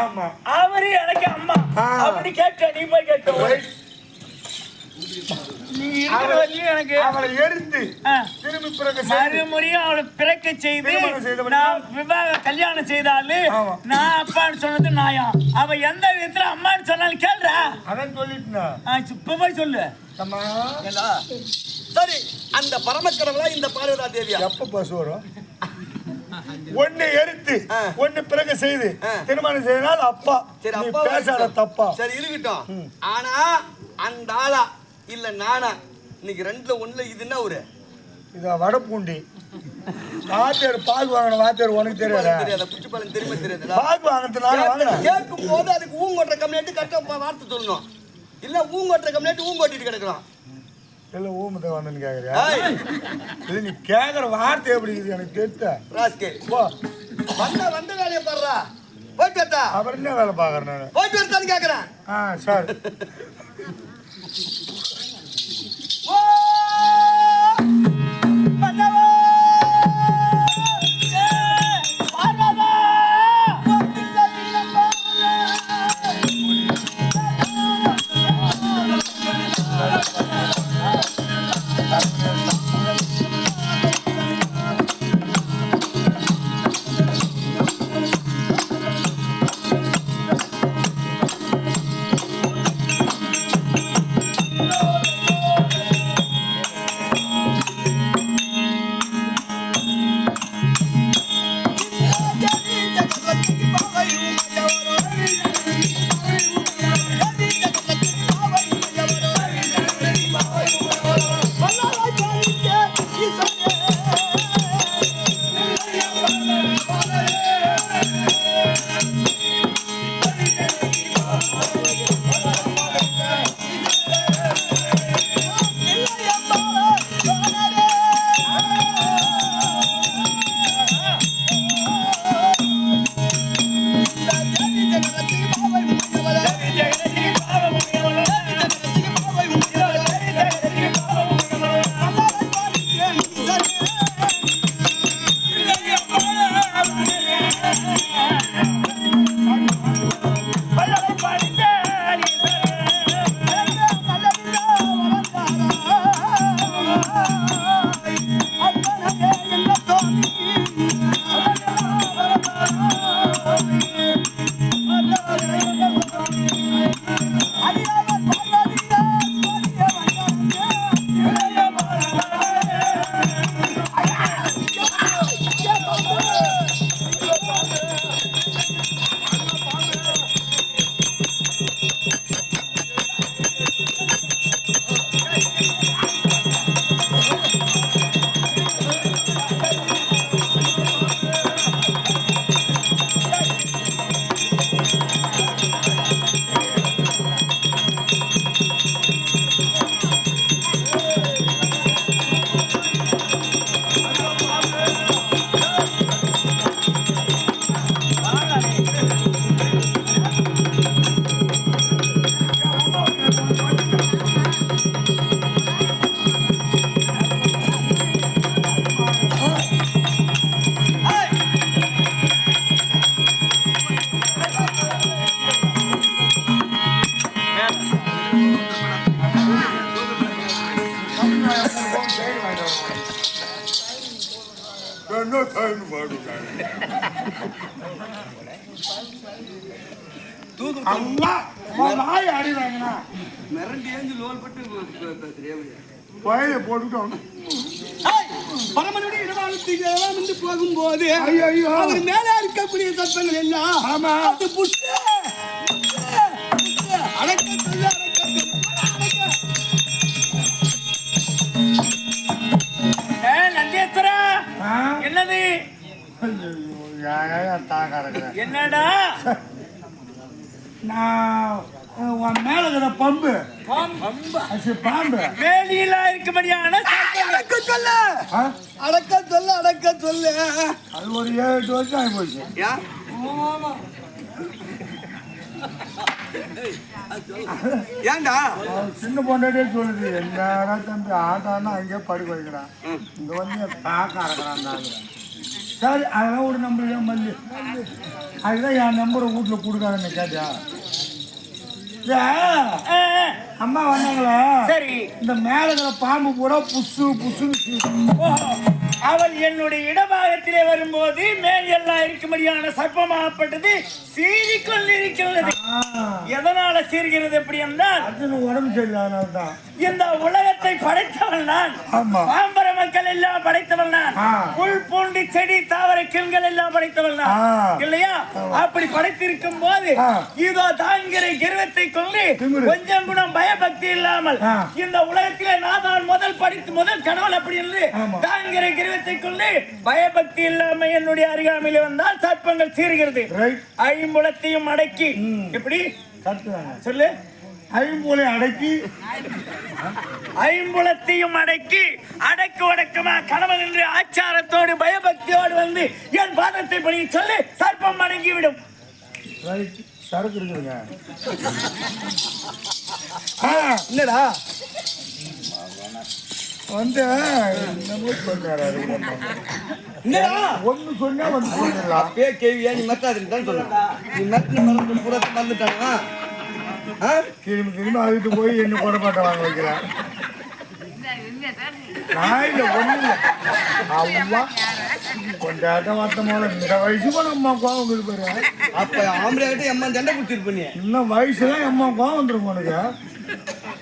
ஆமா. அவரு எனக்கு அம்மா. அப்படி கேட்ட நீ போய் கேட்ட எனக்கு அவளை எடுத்து. திரும்பி பிறகு செய்து மறுமுறையும் அவளை பிறக்க செய்து நான் விவாக கல்யாணம் செய்தாலு ஆமா. நான் அப்பான்னு சொன்னது நாயம் அவ எந்த விதத்துல அம்மான்னு சொன்னாலும் கேள்றா அவன் சொல்லிட்டுனா. இப்ப போய் சொல்லு? சரி அந்த பரமக்கடவுளா இந்த பார்வதா தேவியா? எப்ப பஸ் வரும்? ஒண்ணு எரித்து. ஒண்ணு பிறகு செய்து. திருமணம் செய்தால் அப்பா சரி அப்பா பேசாத. தப்பா. சரி இருக்கட்டும். ஆனா அந்த ஆளா இல்ல நானா? இன்னைக்கு ரெண்டுல ஒண்ணுல இது என்ன ஒரு இத வடப்பூண்டி வாத்தியார் பால் வாங்கின வாத்தியார் உனக்கு தெரியாதா? தெரியாத? குச்சிப்பாலம் தெரியுமா தெரியாதுல பால் வாங்கினதுனால வாங்கினேன் கேட்கும் போது அதுக்கு ஊங்கொட்டுற கம்யூனிட்டி கரெக்டா வார்த்தை சொல்லணும். இல்ல ஊங்கொட்டுற கம்யூனிட்டி ஊங்கொட்டிட்டு கிடக்கலாம் இல்ல ஊமத்தை வந்தேன்னு ஏய், இது நீ கேக்குற வார்த்தை எப்படி இருக்குது எனக்கு தெரித்த ராஸ்கே போ. வந்த வந்த வேலையை பாடுறா போயிட்டு வரட்டா. அப்புறம் என்ன வேலை பாக்குறேன் நானு? போயிட்டு வரட்டான்னு கேக்குறேன். ஆ சார். என்ன டைம் பாடுறாங்க அம்மா வாய் மிரண்டு ஏஞ்சு லோல் பட்டு வயலை போட்டுட்டோம் பரமனுடைய இடவாளத்துக்கு வந்து போகும்போது. அவர் மேல இருக்கக்கூடிய சத்தங்கள் எல்லாம் ஆமா. அது புஷ்டு, என்னடா? நான் உன் மேல இருக்கிற பம்பு. பம்பா. வேலியில இருக்கும்படியான. அடக்க சொல்லு? அடக்க சொல்லு அடக்க சொல்லு. அது ஒரு ஏழு எட்டு வருஷம் ஆகி போச்சு சின்ன பொண்டாட்டியே சொல்லுது என்னடா தம்பி ஆட்டான்னா அங்கேயே படுக்க வைக்கிறான் இங்க வந்து தாக்க அறக்கிறான் சரி அதெல்லாம் ஒரு நம்பர் தான் மல்லி. அதுதான் என் நம்பரை வீட்டில் கொடுக்காதுன்னு ஆ, அம்மா வந்தாங்களா? சரி. இந்த மேல இருக்கிற பாம்பு பூரா புசு ஓஹோ. அவள் என்னுடைய இடபாகத்திலே வரும்போது மேல் எல்லாம் இருக்கும்படியான சர்ப்பமாகப்பட்டது சீறிக்கொண்டிருக்கிறது எதனால சீர்கிறது எப்படி என்றால் உடம்பு சரியில்லாதனால தான் இந்த உலகத்தை படைத்தவள் நான். பாம்பர மக்கள் எல்லாம் படைத்தவள் நான். புல் பூண்டு செடி தாவர கிள்கள் எல்லாம் படைத்தவள் நான். இல்லையா அப்படி படைத்திருக்கும் போது. இதோ தான்கிற கிருவத்தை கொண்டு. கொஞ்சம் கூட பயபக்தி இல்லாமல். இந்த உலகத்திலே நான் தான் முதல் படித்து முதல் கடவுள் அப்படி என்று. தான்கிற கிருவத்தை கொண்டு பயபக்தி இல்லாம என்னுடைய அருகாமையில வந்தால் சர்ப்பங்கள் சீறுகிறது. ரைட் ஐம்புலத்தையும் அடக்கி. எப்படி? சொல்லு. ஐம்பூலை அடக்கி. ஐம்புலத்தையும் அடக்கி அடக்கு ஒடக்கமா கணவன் என்று ஆச்சாரத்தோடு பயபக்தியோடு வந்து என் பாதத்தை பணி சொல்லி சர்ப்பம் அடங்கி விடும் ரைட் சரக்கு இருக்குதுங்க. என்னடா? வந்து கூட. என்னடா? ஒண்ணு சொன்னா வந்து சொல்லிடலாம் அப்பே கேவியா நீ மத்தாதுன்னு தான் சொல்லுங்க நீ மத்தின மறந்து புறத்தை மறந்துட்டானா திரும்பி திரும்பி அழுத்து போய் என்ன குடப்பாட்டை வாங்க வைக்கிறேன் நான் இல்லை ஒண்ணு இல்லை. அவ்வளோ கொண்டாட்டம் வார்த்தை போல இந்த வயசுக்கு நம்ம கோவம் இருப்பாரு அப்ப ஆம்பளையாகிட்ட எம்மா தண்டை குடிச்சிருப்ப நீ இன்னும் வயசுல அம்மா கோவம் வந்துடும் உனக்கு.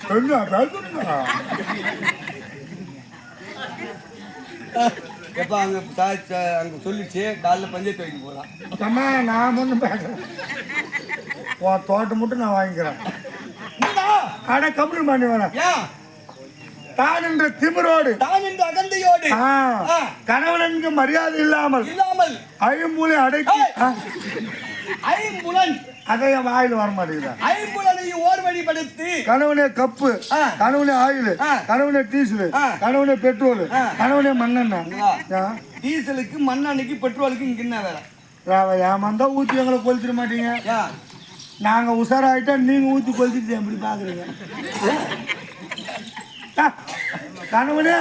கொஞ்சம் எப்ப அங்க அங்க சொல்லிச்சு காலைல பஞ்சாயத்து வைக்க போலாம். அம்மா நான் ஒன்றும் பேசுறேன் உன் தோட்டம் மட்டும் நான் வாங்கிக்கிறேன். அட கம்பெனி பண்ணி வரேன் தான் என்ற திமிரோடு. தான் இந்த அகந்தையோடு. ஆ. கணவனுக்கு மரியாதை இல்லாமல் இல்லாமல். ஐம்பூலை அடக்கி ஐம்புலன் அதை வாயில் வர மாட்டேங்குதா ஐம்புலனையும் ஓர் வழிபடுத்தி கணவனே கப்பு. கணவனே ஆயில். கணவனே டீசல். கணவனே பெட்ரோல். கணவனே மண்ணெண்ணெய். டீசலுக்கு மண்ணெண்ணைக்கு பெட்ரோலுக்கு இங்க என்ன வேலை ஏமாந்தா ஊற்றி எங்களை கொளுத்திட மாட்டீங்க ஏன் நாங்க உஷாராயிட்டா நீங்க ஊற்றி கொளுத்திட்டு எப்படி பாக்குறீங்க ஆ, கணவனே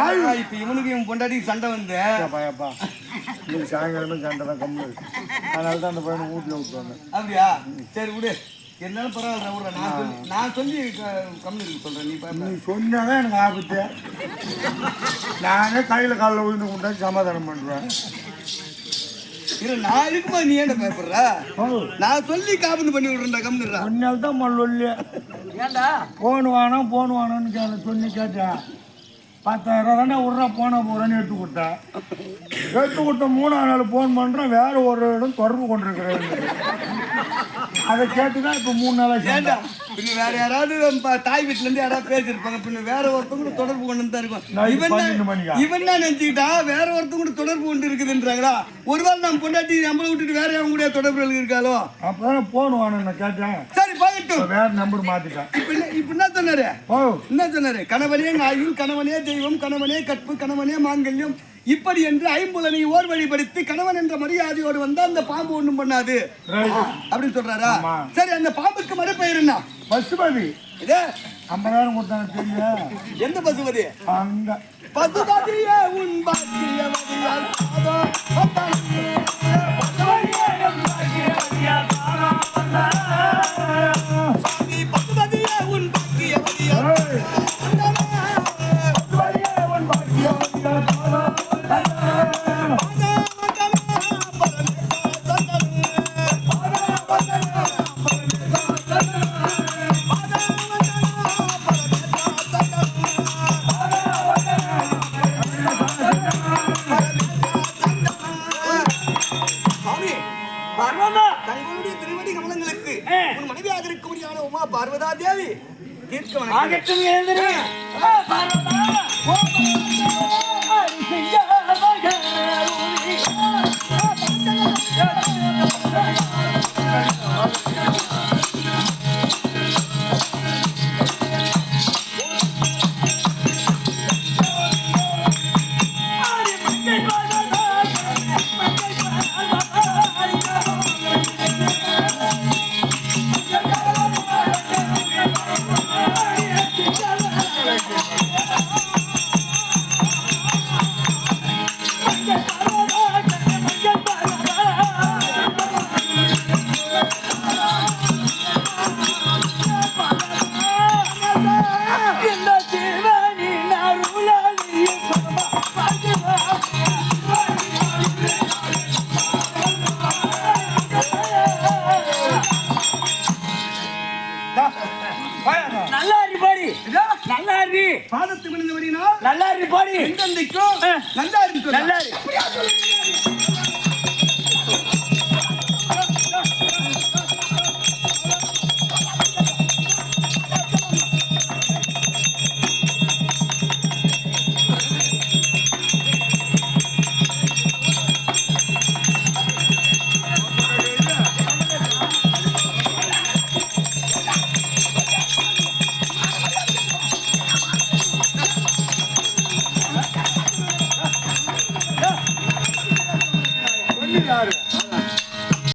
ஆள். இப்ப இவனுக்கு இவன் பொண்டாட்டி சண்டை வந்து? ஏப்பா இன்னைக்கு சாயங்காலமே சண்டை தான் கம்மி அதனால தான் அந்த பையனை வீட்டில் விட்டுவாங்க அப்படியா? சரி விடு. இருந்தாலும் பரவாயில்ல விடுற நான் சொல்லி நான் சொல்லி கம்மிக்கு சொல்றேன். நீ பாப்ப நீ சொன்னாதான் எனக்கு ஆபத்து. நானே கையில் காலில் விழுந்து கொண்டாச்சு சமாதானம் பண்ணுவேன் இரு நான் இருக்கும்போது நீ ஏன்டா பயப்படுற? நான் சொல்லி காபந்து பண்ணி விடுறேன்டா கம்மிடுறா முன்னாள் தான் மல்லொல்லி ஏண்டா போன் வானா போன் கேட்ட சொல்லி கேட்டேன். பத்தாயிரம் தானே விட்றா போன போகிறேன்னு எடுத்து கொடுத்தேன் எடுத்து கொடுத்த மூணாம் நாள் ஃபோன் பண்ணுறேன் வேற ஒரு இடம் தொடர்பு கொண்டிருக்கிறேன். அதை கேட்டு தான் இப்போ மூணு நாளாக சேர்ந்தேன் பின்ன வேற யாராவது தாய் வீட்டுல இருந்து யாராவது பேசியிருப்பாங்க. பின்ன வேற ஒருத்தவங்க தொடர்பு கொண்டு தான் இருக்கும் இவன்? இவன் தான் நினைச்சுக்கிட்டா வேற ஒருத்தவங்க கூட தொடர்பு கொண்டு இருக்குதுன்றாங்களா ஒருவேளை நம்ம பொண்டாட்டி நம்மளை விட்டுட்டு வேற அவங்க கூட தொடர்பு இருக்காளோ அப்போ ஃபோன் வாங்கணும் நான் கேட்டேன். இப்போ வேற நம்பர் மாற்றிட்டேன் இப்ப என்ன சொன்னாரு? ஓ. என்ன சொன்னாரு? கணவனே நாயும் கணவனே தெய்வம் கணவனே கற்பு கணவனே மாங்கல்யம். இப்படி என்று ஐம்புலனை ஓர் வழிபடுத்தி கணவன் என்ற மரியாதையோடு வந்து அந்த பாம்பு ஒண்ணும் பண்ணாது. அப்படின்னு சொல்றாரா. சரி அந்த பாம்புக்கு மறுபெயர் என்ன? பசுபதி. இது? ஐம்பதாயிரம் கொடுத்தாங்க தெரியும் எந்த பசுபதி? அங்கே. பசுபதியே உன் பாக்கியவதியால் உன் மனைவியாக இருக்கும்படியான உமா பார்வதா தேவி. தீர்க்க ஆகட்டும் எழுந்திரு. நல்லா இரு பாடி. நல்லா இரு. பாதத்து விழுந்து வரினா நல்லா இரு பாடி. நல்லா இரு. நல்லா இரு